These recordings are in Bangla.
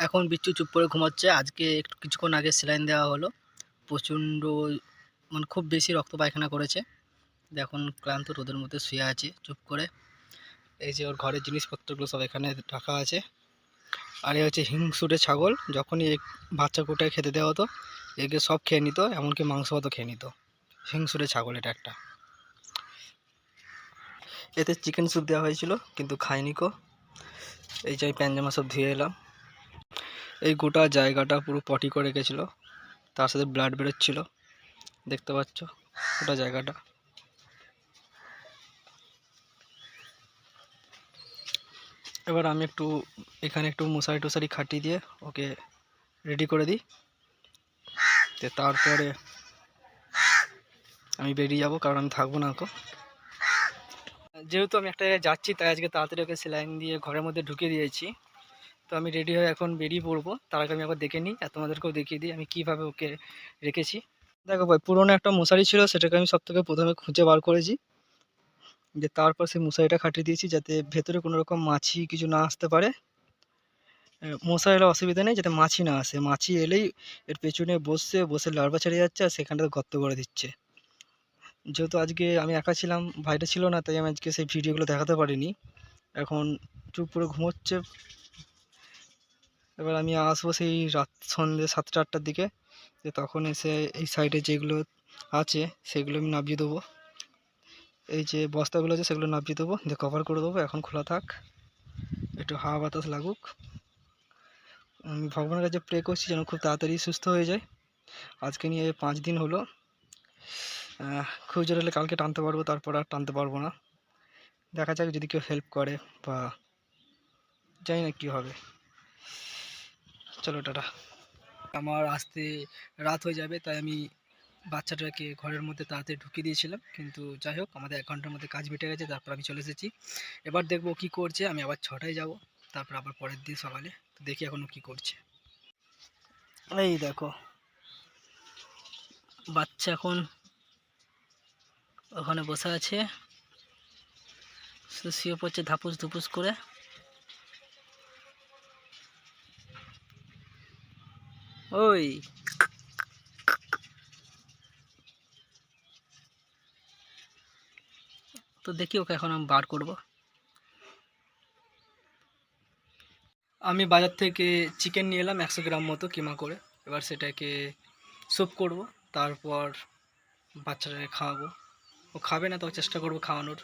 এখন বিচ্ছু চুপ করে ঘুমাচ্ছে। আজকে একটু কিছুক্ষণ আগে স্যালাইন দেওয়া হলো। প্রচণ্ড মানে খুব বেশি রক্ত পায়খানা করেছে। এখন ক্লান্ত রোদের মধ্যে শুয়ে আছে চুপ করে। এই যে ওর ঘরের জিনিসপত্রগুলো সব এখানে রাখা আছে। আর এ হচ্ছে হিংসুটে ছাগল। যখনই বাচ্চা কুটায় খেতে দেওয়া হতো, একে সব খেয়ে নিত, এমনকি মাংস হতো খেয়ে নিত। হিংসুটে ছাগল এটা একটা। এতে চিকেন স্যুপ দেওয়া হয়েছিল, কিন্তু খাইনি কো। এই যে আমি প্যানজামা সব ধুয়ে এলাম। এই গোটা জায়গাটা পুরো পটি করে রেখেছিলো। তার সাথে ব্লাড বেরোচ্ছিল। দেখতে পাচ্ছ গোটা জায়গাটা। এবার আমি একটু এখানে একটু মশারি টুসারি খাটিয়ে দিয়ে ওকে রেডি করে দিই। তো তারপরে আমি বেরিয়ে যাব, কারণ আমি থাকব না তো যেহেতু আমি একটা জায়গায় যাচ্ছি, তাই আজকে তাড়াতাড়ি ওকে সেলাইন দিয়ে ঘরের মধ্যে ঢুকিয়ে দিয়েছি। তো আমি রেডি হয়ে এখন বেরিয়ে পড়ব। তার আগে আমি একবার দেখে নিই, আর তোমাদেরকেও দেখিয়ে দিই আমি কীভাবে ওকে রেখেছি। দেখো ভাই, পুরোনো একটা মশারি ছিল, সেটাকে আমি সব থেকে প্রথমে খুঁজে বার করেছি। যে তারপর সেই মশারিটা খাটিয়ে দিয়েছি, যাতে ভেতরে কোনো রকম মাছি কিছু না আসতে পারে। মশা এলে অসুবিধা নেই, যাতে মাছি না আসে। মাছি এলেই এর পেছনে বসছে, বসে লার্ভা ছেড়ে যাচ্ছে, আর সেখানটাতে গর্ত করে দিচ্ছে। যেহেতু আজকে আমি একা ছিলাম, ভাইটা ছিল না, তাই আমি আজকে সেই ভিডিওগুলো দেখাতে পারিনি। এখন চুপ করে ঘুমোচ্ছে। এবার আমি আসব সেই রাত সন্ধ্যে সাতটা, আটটার দিকে। যে তখন এসে এই সাইডে যেগুলো আছে, সেগুলো আমি নামিয়ে দেবো। এই যে বস্তাগুলো আছে, সেগুলো নামিয়ে দেবো। দিয়ে কভার করে দেবো। এখন খোলা থাক। একটু হাওয়া বাতাস লাগুক। আমি ভগবানের কাছে প্রে করছি যেন খুব তাড়াতাড়ি সুস্থ হয়ে যায়। আজকে নিয়ে পাঁচ দিন হলো। খুব জোর হলে কালকে টানতে পারব, তারপর আর টানতে পারব না। দেখা যাক যদি কেউ হেল্প করে বা জানি না কী হবে। চলো টাটা। আমার আসতে রাত হয়ে যাবে, তাই আমি বাচ্চাটাকে ঘরের মধ্যে তাড়াতাড়ি ঢুকিয়ে দিয়েছিলাম। কিন্তু যাই হোক, আমাদের এক ঘণ্টার মধ্যে কাজ মিটে গেছে, তারপর আমি চলে এসেছি। এবার দেখব কি করছে, আমি আবার ছটায় যাব, তারপর আবার পরের দিন সকালে। তো দেখি এখনও কি করছে। এই দেখো, বাচ্চা এখন ওখানে বসে আছে। শুয়ে পড়ছে ধাপুস ধুপুস করে। ওই। তো দেখি ওকে এখন আমি বার করব। আমি বাজার থেকে চিকেন নিয়ে এলাম, একশো গ্রাম মতো কিমা করে। এবার সেটাকে স্যুপ করব, তারপর বাচ্চাটাকে খাওয়াবো। ও খাবে না তো চেষ্টা করব খাওয়ানোর।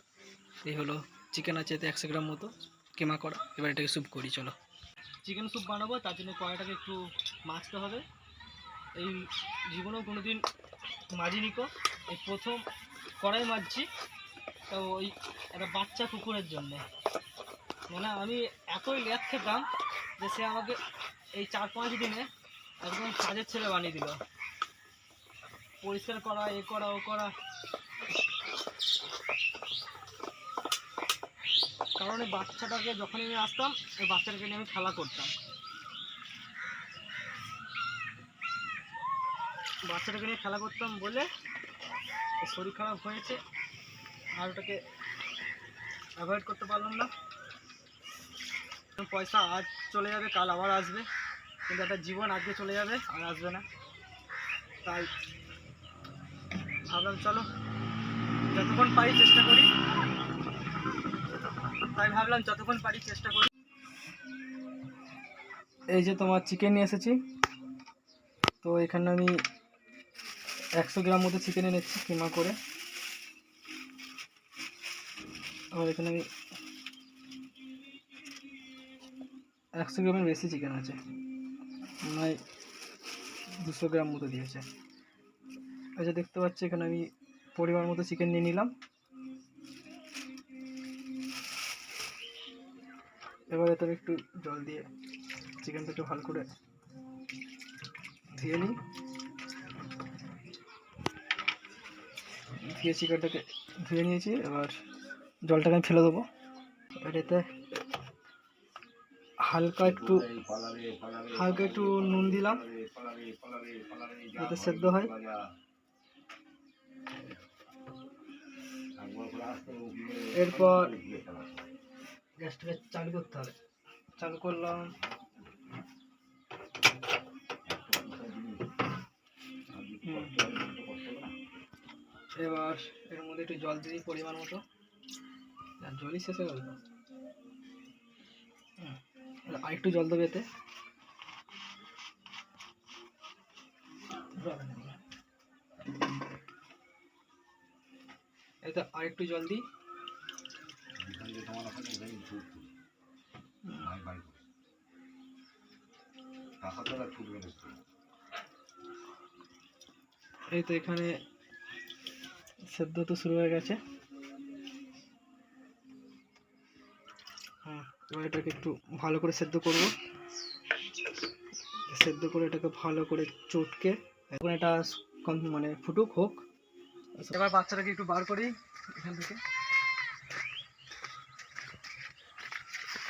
এই হলো চিকেন আছে এতে একশো গ্রাম মতো কিমা করা। এবার এটাকে স্যুপ করি, চলো। চিকেন স্যুপ বানাবো, তার জন্য কড়াইটাকে একটু মাছতে হবে। এই জীবনেও কোনো দিন মাজিনি কো। এই প্রথম কড়াই মাজছি তো ওই একটা বাচ্চা কুকুরের জন্য। মানে আমি এতই ল্যাদ খেতাম যে সে আমাকে এই চার পাঁচ দিনে একদম কাজের ছেলে বানিয়ে দিল। পরিষ্কার করা, এ করা, ও করা কারণ এই বাচ্চাটাকে যখনই আমি আসতাম এই বাচ্চাটাকে নিয়ে আমি খেলা করতাম। বাচ্চাটাকে নিয়ে খেলা করতাম বলে শরীর খারাপ হয়েছে, আর ওটাকে অ্যাভয়েড করতে পারলাম না। পয়সা আজ চলে যাবে, কাল আবার আসবে, কিন্তু একটা জীবন আজকে চলে যাবে, আর আসবে না। তাই ভাবলাম, চলো, যতক্ষণ পারি চেষ্টা করি। তাই ভাবলাম যতক্ষণ পারি চেষ্টা করি। এই যে তোমার চিকেন নিয়ে এসেছি। তো এখানে আমি একশো গ্রাম মতো চিকেন এনেছি কিমা করে। আর এখানে আমি একশো গ্রামের বেশি চিকেন আছে। দুশো গ্রাম মতো দিয়েছে। আচ্ছা দেখতে পাচ্ছি, এখানে আমি পরিমাণ মতো চিকেন নিয়ে নিলাম। এবার এতে একটু জল দিয়ে চিকেনটা একটু ভালো করে ধুয়ে নিই। ধুয়ে চিকেনটাকে, ধুয়ে নিয়েছি, এবার জলটাকে আমি ফেলে দেবো। এবার এতে হালকা একটু হালকা একটু নুন দিলাম, যাতে সেদ্ধ হয়। এরপর গ্যাসটাকে চালু করতে হবে। চালু করলাম। এবার এর মধ্যে একটু জল দিই পরিমাণ মতো। জলই শেষ হয়ে গেল। আরেকটু জল দেবে এতে। এতে আরেকটু জল দিই। এই তো এখানে সেদ্ধ তো শুরু হয়ে গেছে। এবার এটাকে একটু ভালো করে সেদ্ধ করব। সেদ্ধ করে এটাকে ভালো করে চটকে এখন এটা মানে ফুটুক হোক। এবার বাচ্চাটাকে একটু বার করি এখান থেকে।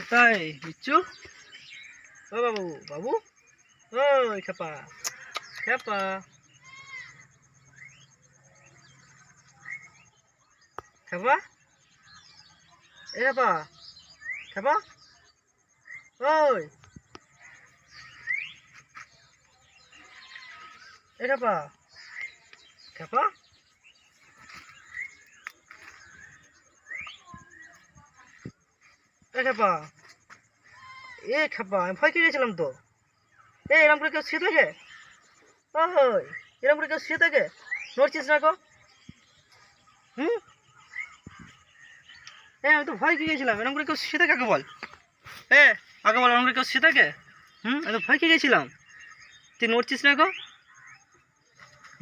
কোথায় বিচ্ছু ও বাবু বাবু ও খেপা খেপা খেপা এ খেপা খেপা ওই এ খেপা খেপা এ খেপা এ খেপা, আমি ভয় খেয়ে গেছিলাম তো। এ, এরম করে কেউ শুয়ে থাকে? ওই এরম করে কেউ শুয়ে থাকে? নড়ছিস না গো। হুম? এ, আমি তো ভয় খেয়ে গেছিলাম এরম করে কেউ শুয়ে থাকে আগে বল। এ, আগে বল, এরম করে কেউ শুয়ে থাকে? হুম, আমি তো ভয় খেয়ে গেছিলাম তুই নড়ছিস না গো?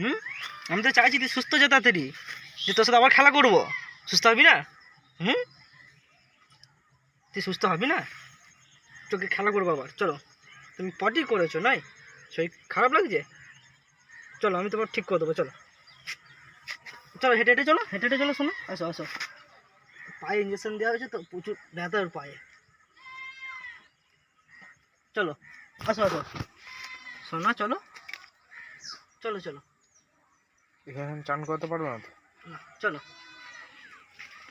হুম? আমি তো চাইছি তুই সুস্থ যা তাড়াতাড়ি। যে তোর সাথে আবার খেলা করব। সুস্থ হবি না? হুম? তুই সুস্থ হবি না? তোকে খেলা করব আবার। চলো। তুমি পটি করেছ নাই? শরীর খারাপ লাগছে? চলো আমি তোমার ঠিক করে দেবো চলো। চলো হেঁটে হেঁটে চলো হেঁটে হেঁটে চলো শোনো। আসো আসো। পায়ে ইঞ্জেকশন দেওয়া হয়েছে তো প্রচুর ব্যথা ওর পায়ে। চলো আসো আসো। শোনা চলো। চলো চলো। এখানে চান করতে পারব না তো? না, চলো।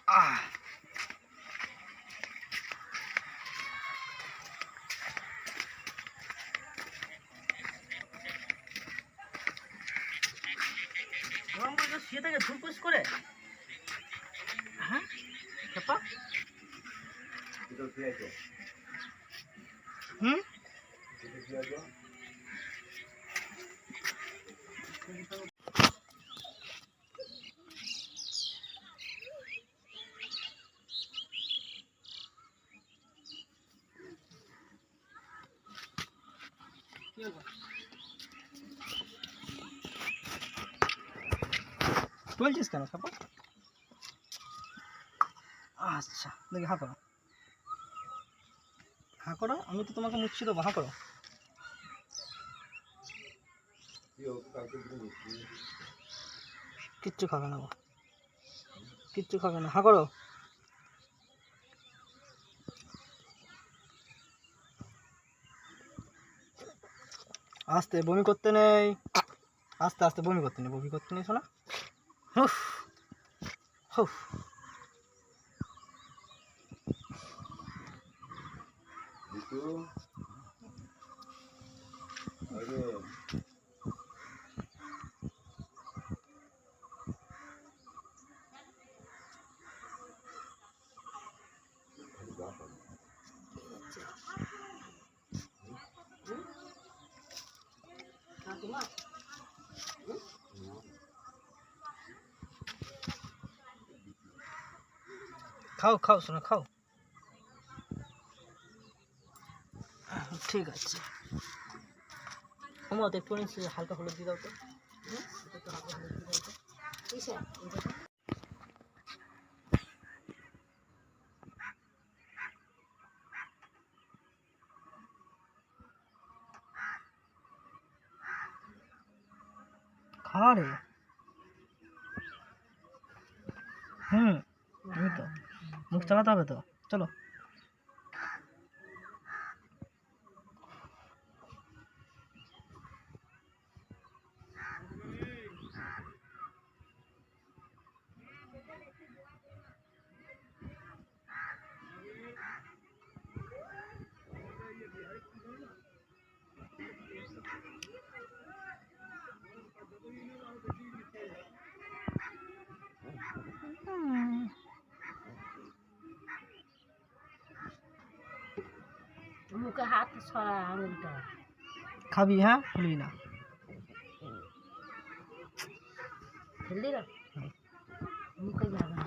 আহ! হুম কি হলো? বলছিস কেন খাপা আচ্ছা দেখি হাঁ করো হাঁ করো, আমি তো তোমাকে মুচ্ছি দেবো হাঁ করো। কিচ্ছু খাবে না কিচ্ছু খাবে না হাঁ করো। আস্তে, বমি করতে নেই। আস্তে আস্তে বমি করতে নেই, বমি করতে নেই, শোনা। হুফ হুফ খাও খাও শোনা খাও ঠিক আছে আমার তো একটু হালকা হলুদ দিয়ে দাও তো হুম? একটু হালকা হলুদ দিয়ে দাও তো। খা রে হুম, এই তো মুখ চালাতে হবে তো চলো সরা আঙুলটা। খাবি হ্যাঁ? খুলবি না। ফেললি না? মুখে যাবে না।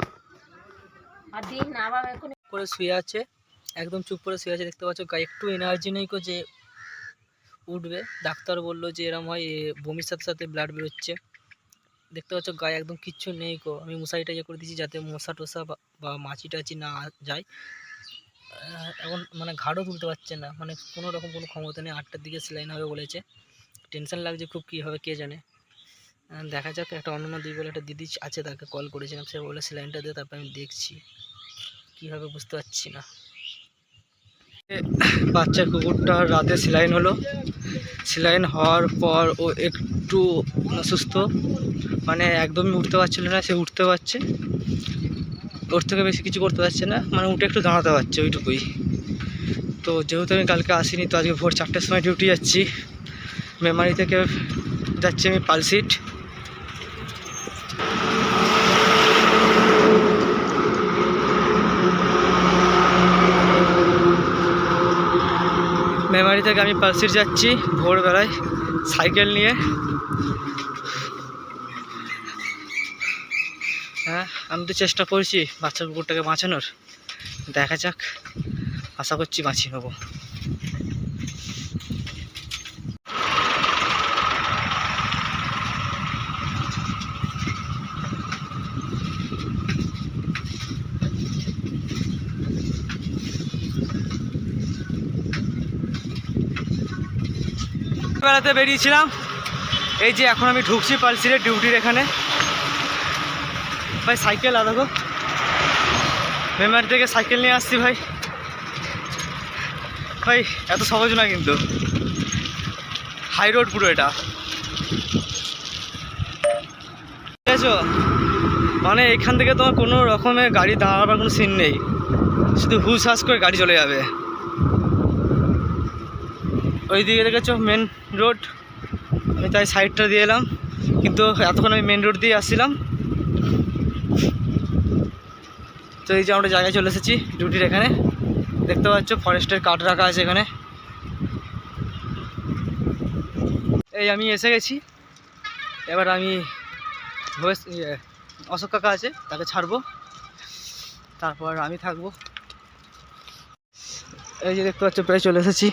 আর দিস আবার এখন করে শুয়ে আছে একদম চুপ করে শুয়ে আছে দেখতে পাচ্ছ গায়ে একটু এনার্জি নেই কো যে উঠবে। ডাক্তার বলল যে এরম হয় বমির সাথে সাথে ব্লাড বেরোচ্ছে। দেখতে পাচ্ছ গায়ে একদম কিচ্ছু নেই কো আমি মশারিটা ইয়ে করে দিয়েছি যাতে মশা টশা বা- মাছি টাছি না যায়। এখন মানে ঘাড়ও তুলতে পারছে না। মানে কোনো রকম কোনো ক্ষমতা নেই। আটটার দিকে সেলাইন হবে বলেছে। টেনশন লাগছে খুব কী হবে, কে জানে? দেখা যাক, একটা অন্য দিদি বলে একটা দিদি আছে তাকে কল করেছিলাম। সে বলে সেলাইনটা দিয়ে তারপর আমি দেখছি। কী হবে বুঝতে পারছি না। বাচ্চা কুকুরটার রাতে সেলাইন হলো। সেলাইন হওয়ার পর ও একটু অসুস্থ। মানে একদমই উঠতে পারছিল না, সে উঠতে পারছে। ওর থেকে বেশি কিছু করতে পারছে না। মানে উঠে একটু দাঁড়াতে পারছে ওইটুকুই। তো যেহেতু আমি কালকে আসিনি, তো আজকে ভোর চারটের সময় ডিউটি যাচ্ছি। মেমারি থেকে যাচ্ছি আমি পালসিট মেমারি থেকে আমি পালসিট যাচ্ছি ভোরবেলায়। সাইকেল নিয়ে হ্যাঁ আমি তো চেষ্টা করছি বাচ্চা কুকুরটাকে বাঁচানোর। দেখা যাক। আশা করছি বাঁচিয়ে নেব। বেড়াতে বেরিয়েছিলাম। এই যে এখন আমি ঢুকছি পালসিরে ডিউটির এখানে। ভাই, সাইকেল আদা গো মেমারি থেকে সাইকেল নিয়ে আসছি ভাই। ভাই, এত সহজ না কিন্তু। হাই রোড পুরো এটা। ঠিক আছে? মানে এখান থেকে তোমার কোনো রকমের গাড়ি দাঁড়াবার কোনো সিন নেই। শুধু হুস হাস করে গাড়ি চলে যাবে। ওই দিকে দেখেছ মেন রোড আমি তাই সাইডটা দিয়ে এলাম। কিন্তু এতক্ষণ আমি মেন রোড দিয়ে আসছিলাম। তো এই যে আমরা জায়গায় চলে এসেছি ডিউটির এখানে। দেখতে পাচ্ছ, ফরেস্টের কাঠ রাখা আছে এখানে। এই আমি এসে গেছি। এবার আমি ইয়ে অশোক কাকা আছে, তাকে ছাড়বো। তারপর আমি থাকব। এই যে দেখতে পাচ্ছ, প্রায় চলে এসেছি।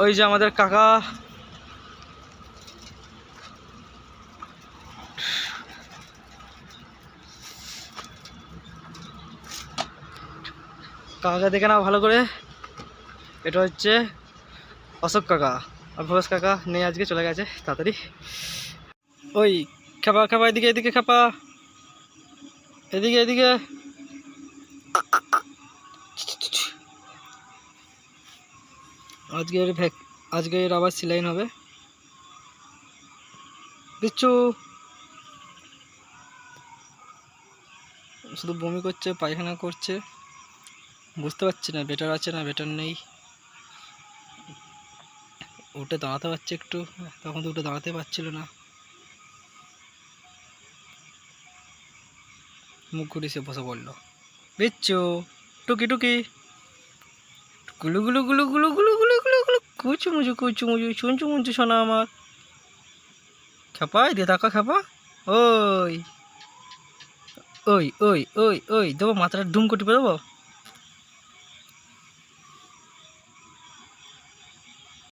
ওই যে আমাদের কাকা। কাকা দেখে না ভালো করে। এটা হচ্ছে অশোক কাকা। আর ভবেশ কাকা নেই আজকে, চলে গেছে, তাড়াতাড়ি। ওই, খাপা খাপা, এদিকে এদিকে, খাপা। এদিকে এদিকে। আজকের ভ্যাক আজকের আবার সিলাইন হবে। বিচ্ছু। শুধু বমি করছে, পায়খানা করছে। বুঝতে পারছি না বেটার আছে না বেটার নেই। উঠে দাঁড়াতে পারছে একটু, তখন তো উঠে দাঁড়াতে পারছিল না। মুখ ঘুরে সে বসে পড়ল। বিচ্ছু, টুকি টুকি। গুলু গুলু গুলু গুলু গুলু গুলু কুচুমুচু কুচু মুচু কুচু মুচু চুঞ্চু মুঞ্চু শোনা আমার। খেপা দিয়ে থাকা খেপা। ওই। ওই ওই ওই ওই, দেবো মাথাটা ডুম করে দেবো?